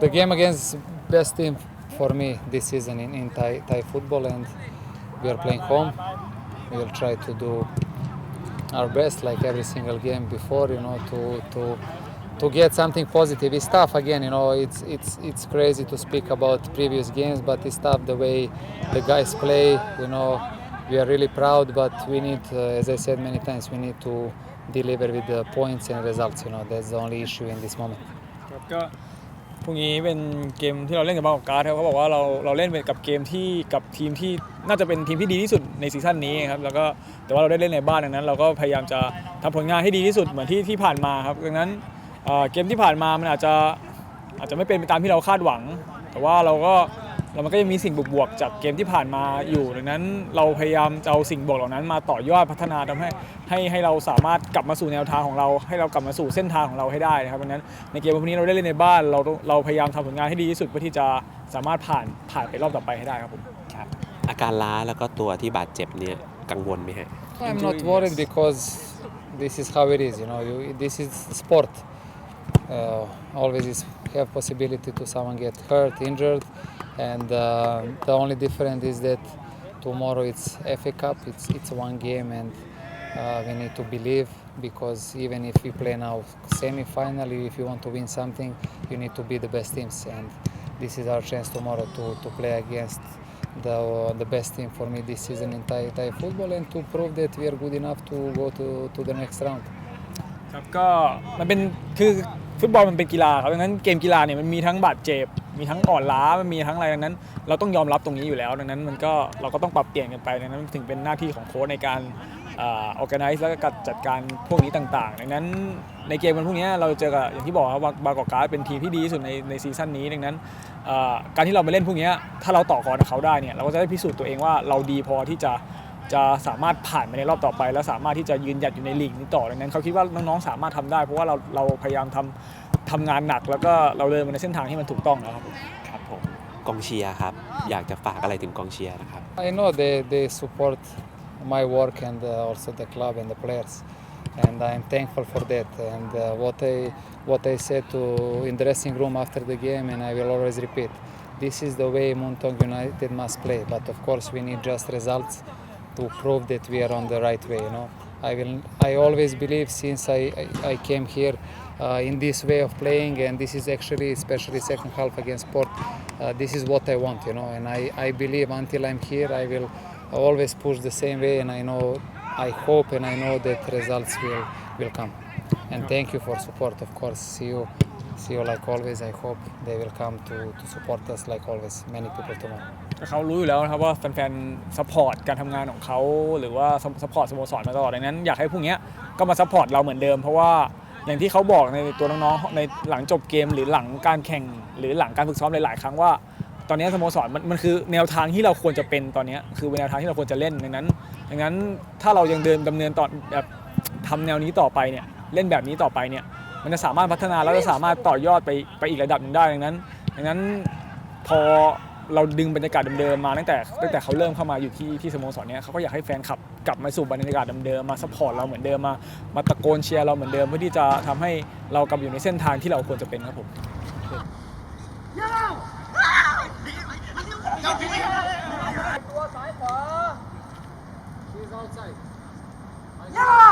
The game against best team for me this season in, in Thai, Thai football and we are playing home. We will try to do our best like every single game before, you know, to to to get something positive. It's tough again, you know, it's it's it's crazy to speak about previous games, but it's tough the way the guys play, you know. We are really proud, but we need, uh, as I said many times, we need to deliver with the points and results. You know, that's the only issue in this moment. ครับก็พรุ่งนี้เป็นเกมที่เราเล่นกับบางกอกการ์ดครับเขาบอกว่าเราเราเล่นเป็นกับเกมที่กับทีมที่น่าจะเป็นทีมที่ดีที่สุดในซีซั่นนี้ครับแล้วก็แต่ว่าเราได้เล่นในบ้านดังนั้น เราก็พยายามจะทำผลงานให้ดีที่สุดเหมือนที่ที่ผ่านมาครับดังนั้นเเกมที่ผ่านมามันอาจจะอาจจะไม่เป็นไปตามที่เราคาดหวัง แต่ว่าเราก็ เรามันก็ยังมีสิ่งบวกๆจากเกมที่ผ่านมาอยู่ดังนั้นเราพยายามจะเอาสิ่งบวกเหล่านั้นมาต่อยอดพัฒนาทำให้ให้ให้เราสามารถกลับมาสู่แนวทางของเรา ให้เรากลับมาสู่เส้นทางของเราให้ได้นะครับดังนั้นในเกมวันนี้เราได้เล่นในบ้านเราเราพยายามทำผลงานให้ดีที่สุดเพื่อที่จะสามารถผ่านผ่านไปรอบต่อไปให้ได้ครับผมครับอาการล้าแล้วก็ตัวที่บาดเจ็บเนี่ยกังวลไหมฮะ I'm not worried because this is how it is. You know, you, this is sport. Uh, always is have possibility to someone get hurt, injured, and uh, the only difference is that tomorrow it's FA Cup. It's it's one game, and uh, we need to believe because even if we play now semi-final, if you want to win something, you need to be the best teams, and this is our chance tomorrow to, to play against the the best team for me this season in Thai Thai football, and to prove that we are good enough to go to, to the next round. ครับก็มันเป็นคือ ฟุตบอลมันเป็นกีฬาครับดังนั้นเกมกีฬาเนี่ยมันมีทั้งบาดเจ็บ มีทั้งอ่อนล้ามันมีทั้งอะไรดังนั้น เราต้องยอมรับตรงนี้อยู่แล้ว ดังนั้นมันก็เราก็ต้องปรับเปลี่ยนกันไปดังนั้นถึงเป็นหน้าที่ของโค้ชในการออ organize แล้วก็จัดการพวกนี้ต่างๆ ดังนั้นในเกมวันพรุ่งนี้เราเจอกับอย่างที่บอกครับบากอกการ์ดเป็นทีมที่ดีที่สุดในในซีซั่นนี้ดังนั้นการที่เราไปเล่นพวกนี้ถ้าเราต่อกรกับเขาได้เนี่ยเราก็จะได้พิสูจน์ตัวเองว่าเราดีพอที่จะ จะสามารถผ่านไปในรอบต่อไป และสามารถที่จะยืนหยัดอยู่ในลีกนี้ต่อดังนั้นเขาคิดว่าน้องๆสามารถทำได้ เพราะว่าเราเราพยายามทำทำงานหนัก แล้วก็เราเดินมาในเส้นทางที่มันถูกต้องแล้วครับครับผมกองเชียร์ครับ อยากจะฝากอะไรถึงกองเชียร์นะครับ I know they, they support my work and uh, also the club and the players, and I'm thankful for that. And uh, what I what I said to in the dressing room after the game, and I will always repeat, this is the way Muntong United must play. But of course, we need just results to prove that we are on the right way. You know, I will. I always believe since I I, I came here. Uh, in this way of playing, and this is actually, especially second half against Port, uh, this is what I want, you know. And I, I believe until I'm here, I will always push the same way, and I know, I hope, and I know that results will will come. And thank you for support, of course. See you, see you like always. I hope they will come to, to support us like always. Many people tomorrow. เขารู้อยู่แล้วนะครับว่าแฟนๆซัพพอร์ตการทำงานของเขาหรือว่าซัพพอร์ตสโมสรมาตลอดดังนั้นอยากให้พวกนี้ก็มาซัพพอร์ตเราเหมือนเดิม เพราะว่าอย่างที่เขาบอกในตัวน้องๆในหลังจบเกมหรือหลังการแข่ง หรือหลังการฝึกซ้อมหลายๆ ครั้งว่า ตอนนี้สโมสรมันมันคือแนวทางที่เราควรจะเป็นตอนนี้คือเป็นแนวทางที่เราควรจะเล่นดังนั้นดังนั้นถ้าเรายังเดินดำเนินต่อแบบทำแนวนี้ต่อไปเนี่ยเล่นแบบนี้ต่อไปเนี่ยมันจะสามารถพัฒนาแล้วจะสามารถต่อยอดไปไปอีกระดับหนึ่งได้ดังนั้นดังนั้นพอ เราดึงบรรยากาศเดิมๆมาตั้งแต่ตั้งแต่เขาเริ่มเข้ามาอยู่ที่ที่สโมสรเนี้ยเขาก็อยากให้แฟนคลับกลับมาสู่บรรยากาศเดิมๆมาสปอร์ตเราเหมือนเดิมมามาตะโกนเชียร์เราเหมือนเดิมเพื่อที่จะทำให้เรากลับอยู่ในเส้นทางที่เราควรจะเป็นครับผม Yellow!